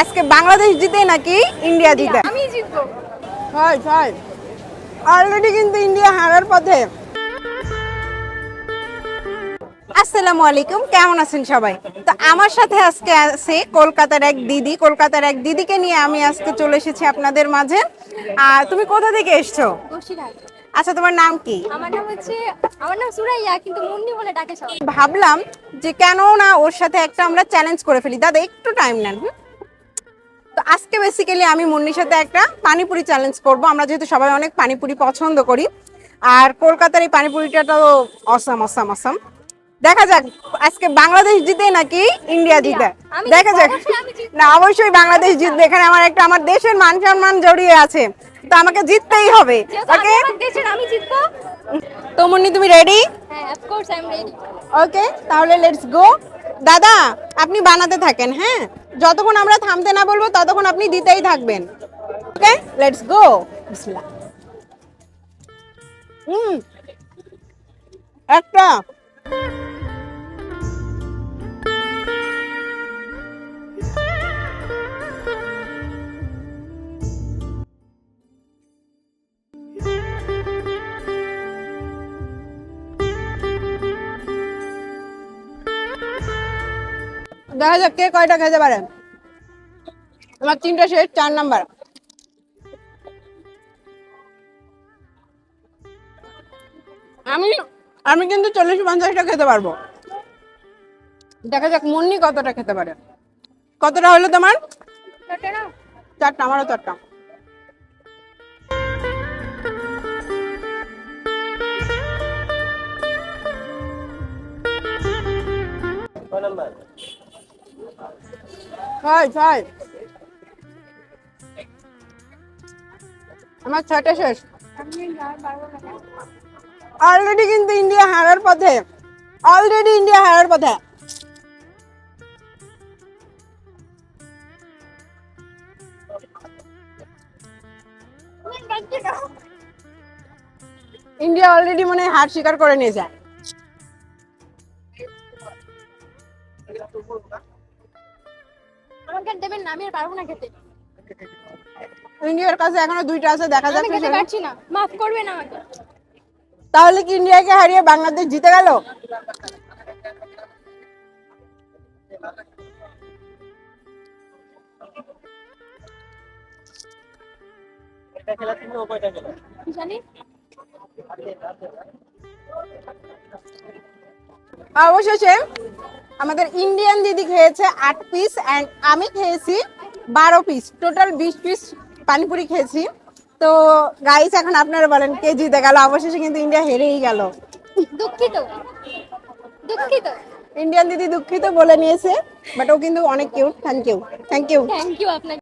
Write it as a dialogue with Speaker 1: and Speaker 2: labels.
Speaker 1: আজকে বাংলাদেশ জিতে নাকি ইন্ডিয়া জিতে?
Speaker 2: আমি জিতবো।
Speaker 1: হয় হয় অলরেডি কিন্তু ইন্ডিয়া হারার পথে। আসসালামু আলাইকুম কেমন আছেন সবাই? তো আমার সাথে আজকে আছে কলকাতার এক দিদি। কলকাতার এক দিদিকে নিয়ে আমি আজকে চলে এসেছি আপনাদের মাঝে। আর তুমি কোথা থেকে এসছো? আচ্ছা তোমার নাম কি?
Speaker 2: আমার নাম হচ্ছে আমার নাম সুরাইয়া কিন্তু মুন্নি বলে ডাকে সবাই।
Speaker 1: ভাবলাম যে কেন না ওর সাথে একটা আমরা চ্যালেঞ্জ করে ফেলি। দাদা একটু টাইম নেন হুম? আজকে বেসিক্যালি আমি মুন্নির সাথে একটা পানিপুরি চ্যালেঞ্জ করব। আমরা যেহেতু সবাই অনেক পানিপুরি পছন্দ করি আর কলকাতার এই পানিপুরিটা তো অসাম অসাম অসাম দেখা যাক আজকে বাংলাদেশ জিতে নাকি ইন্ডিয়া। জিতে দেখা যাক। না অবশ্যই বাংলাদেশ জিতবে। এখানে আমার একটা আমার দেশের মান সম্মান জড়িয়ে আছে। তো আমাকে জিততেই হবে। ওকে
Speaker 2: আমি জিতবো।
Speaker 1: তো মুন্নি তুমি রেডি
Speaker 2: হ্যাঁ of course I am ready
Speaker 1: okay তাহলে লেটস গো দাদা, আপনি বানাতে থাকেন হ্যাঁ? যতক্ষণ আমরা থামতে না বলব, ততক্ষণ আপনি দিতেই থাকবেন। ওকে লেটস গো বিসমিল্লাহ। হুম। একটা। দেখা যাক কে কয়টা খেতে পারে। আমার তিনটা শেষ, চার নাম্বার। আমি আমি কিন্তু চল্লিশ পঞ্চাশটা খেতে পারব। দেখা যাক মুন্নি কতটা খেতে পারে। কতটা হলো তোমার? চারটা, আমারও চারটা। ছয় ছয়। আমার ছয়টা শেষ। অলরেডি কিন্তু ইন্ডিয়া হারার পথে। অলরেডি ইন্ডিয়া হারার পথে। ইন্ডিয়া অলরেডি মনে হয় হার স্বীকার করে নিয়েছে।
Speaker 2: আমাকে দেবেন না আমি আর পারব না খেতে।
Speaker 1: ইন্ডিয়ার কাছে এখনও দুইটা আছে দেখা যাচ্ছে
Speaker 2: খেতে পারছি না মাফ করবেন আমাকে।
Speaker 1: তাহলে কি ইন্ডিয়াকে হারিয়ে বাংলাদেশ জিতে গেল? অবশেষে আমাদের ইন্ডিয়ান দিদি খেয়েছে আট পিস অ্যান্ড আমি খেয়েছি বারো পিস টোটাল বিশ পিস পানিপুরি খেয়েছি। তো গাইস এখন আপনারা বলেন কে জিতে গেল? অবশেষে কিন্তু ইন্ডিয়া হেরেই গেল।
Speaker 2: দুঃখিত। দুঃখিত।
Speaker 1: ইন্ডিয়ান দিদি দুঃখিত বলে নিয়েছে বাট ও কিন্তু অনেক cute thank you thank you
Speaker 2: thank you আপনাকে।